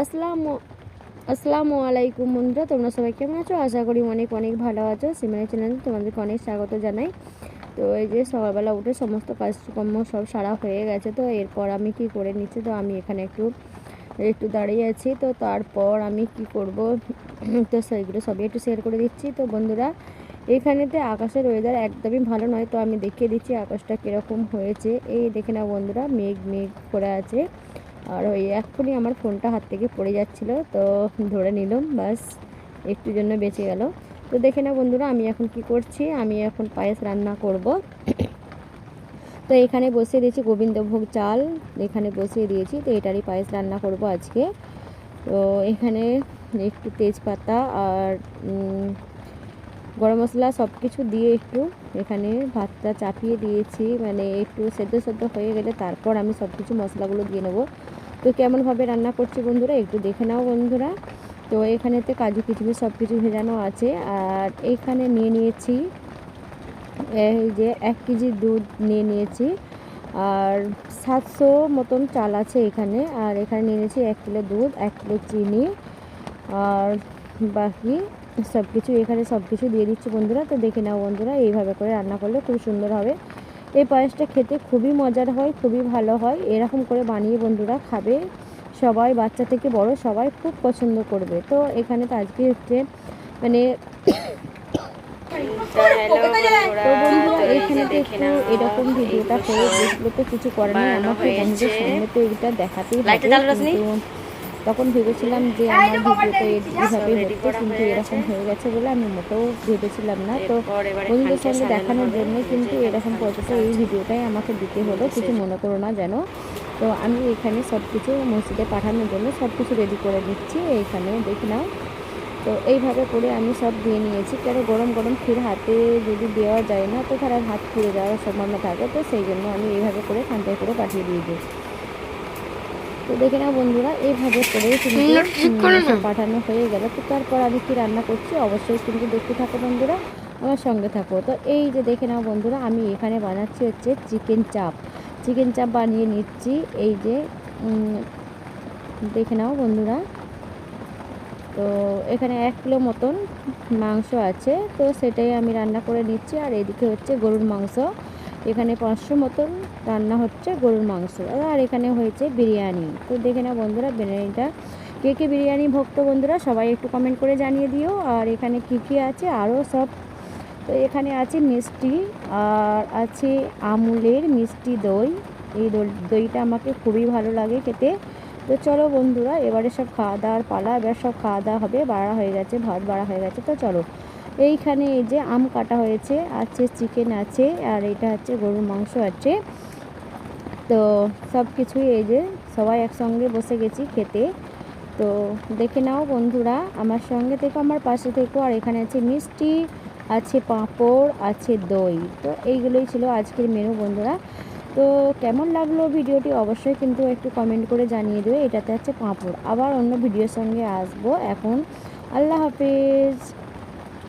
আসসালামু আসসালামু আলাইকুম বন্ধুরা, তোমরা সবাই কেমন আছো? আশা করি অনেক অনেক ভালো আছো। সিমানি চ্যানেলে তোমাদেরকে অনেক স্বাগত জানাই। তো এই যে সকালবেলা উঠে সমস্ত কাজকর্ম সব সারা হয়ে গেছে, তো এরপর আমি কি করে নিচ্ছি? তো আমি এখানে একটু একটু দাঁড়িয়ে আছি। তো তারপর আমি কি করব? তো সেইগুলো সবই একটু শেয়ার করে দিচ্ছি। তো বন্ধুরা, এখানেতে আকাশের ওয়েদার একদমই ভালো নয়। তো আমি দেখিয়ে দিচ্ছি আকাশটা কীরকম হয়েছে। এই দেখে না বন্ধুরা, মেঘ মেঘ করে আছে। আর ওই এক্ষুনি আমার ফোনটা হাত থেকে পড়ে যাচ্ছিল, তো ধরে নিলাম, বাস একটু জন্য বেঁচে গেল। তো দেখে না বন্ধুরা, আমি এখন কি করছি? আমি এখন পায়েস রান্না করব। তো এখানে বসিয়ে দিয়েছি গোবিন্দভোগ চাল, এখানে বসিয়ে দিয়েছি, তো এটারই পায়েস রান্না করব আজকে। তো এখানে একটু তেজপাতা আর গরম মশলা সব কিছু দিয়ে একটু এখানে ভাতটা চাপিয়ে দিয়েছি মানে একটু সেদ্ধ সেদ্ধ হয়ে গেলে তারপর আমি সব কিছু মশলাগুলো দিয়ে নেব। তো কেমনভাবে রান্না করছি বন্ধুরা, একটু দেখে নাও বন্ধুরা। তো এখানেতে কাজু কিচমিচ সব কিছু ভেজানো আছে, আর এইখানে নিয়ে নিয়েছি, এই যে এক কেজি দুধ নিয়ে নিয়েছি, আর সাতশো মতন চাল আছে এখানে, আর এখানে নিয়ে নিয়েছি এক কিলো দুধ, এক কিলো চিনি, আর বাকি সব কিছু এখানে সব কিছু দিয়ে দিচ্ছি বন্ধুরা। তো দেখে নাও বন্ধুরা, এইভাবে করে রান্না করলে খুব সুন্দর হবে। এই পায়েসটা খেতে খুবই মজার হয় খুবই ভালো হয়। এরকম করে বানিয়ে বন্ধুরা খাবে। সবাই বাচ্চা থেকে বড় সবাই খুব পছন্দ করবে। তো এখানে তো আজকে হচ্ছে মানে এরকম ভিডিওটা করে দেখলে তো কিছু করে নেই। আমাকে বন্ধুদের সামনে তো এটা দেখাতেই তখন ভেবেছিলাম যে আমার ভিডিওটা এইভাবে হচ্ছে কিন্তু এরকম হয়ে গেছে বলে আমি মোটেও ভেবেছিলাম না। তো বন্ধুদের সঙ্গে দেখানোর। জন্য কিন্তু এরকম পর্যন্ত এই ভিডিওটাই আমাকে দিতে হলো কিছু মনে করো না যেন। তো আমি এখানে সব কিছু মসজিদে পাঠানোর জন্য সব কিছু রেডি করে দিচ্ছি এইখানে দেখি নাও। তো এইভাবে করে আমি সব দিয়ে নিয়েছি। কেন গরম গরম ক্ষীর হাতে যদি দেওয়া যায় না তো তারা হাত পুড়ে যাওয়ার সম্ভাবনা থাকে। তো সেই জন্য আমি এইভাবে করে খান্তায় করে পাঠিয়ে দিয়ে দিই তো দেখে নাও বন্ধুরা এইভাবে করে কিন্তু পাঠানো হয়ে গেল। তো তারপর আমি কি রান্না করছি? অবশ্যই কিন্তু দেখতে থাকো বন্ধুরা আমার সঙ্গে থাকো। তো এই যে দেখে নাও বন্ধুরা আমি এখানে বানাচ্ছি হচ্ছে চিকেন চাপ। চিকেন চাপ বানিয়ে নিচ্ছি এই যে দেখে নাও বন্ধুরা। তো এখানে এক কিলো মতন মাংস আছে তো সেটাই আমি রান্না করে নিচ্ছি। আর এদিকে হচ্ছে গরুর মাংস এখানে পাঁচশো মতন রান্না হচ্ছে গরুর মাংস। আর এখানে হয়েছে বিরিয়ানি। তো দেখে না বন্ধুরা, বিরিয়ানিটা কে কে বিরিয়ানি ভক্ত বন্ধুরা, সবাই একটু কমেন্ট করে জানিয়ে দিও। আর এখানে কী কী আছে? আরও সব। তো এখানে আছে মিষ্টি, আর আছে আমুলের মিষ্টি দই। এই দই- দইটা আমাকে খুবই ভালো লাগে খেতে। তো চলো বন্ধুরা, এবারে সব খাওয়া দাওয়ার পালা। এবার সব খাওয়া দাওয়া হবে, বাড়া হয়ে গেছে, ভাত বাড়া হয়ে গেছে। তো চলো, এইখানে এই যে আম কাটা হয়েছে, আছে চিকেন আছে, আর এটা হচ্ছে গরুর মাংস আছে। তো সব কিছুই এই যে সবাই একসঙ্গে বসে গেছি খেতে। তো দেখে নাও বন্ধুরা, আমার সঙ্গে থেকে, আমার পাশে থেকো। আর এখানে আছে মিষ্টি, আছে পাঁপড়, আছে দই। তো এইগুলোই ছিল আজকের মেনু বন্ধুরা। তো কেমন লাগল ভিডিওটি অবশ্যই কিন্তু একটু কমেন্ট করে জানিয়ে দেবে এটাতে হচ্ছে পাঁপড়। আবার অন্য ভিডিওর সঙ্গে আসব এখন। আল্লাহ হাফেজ।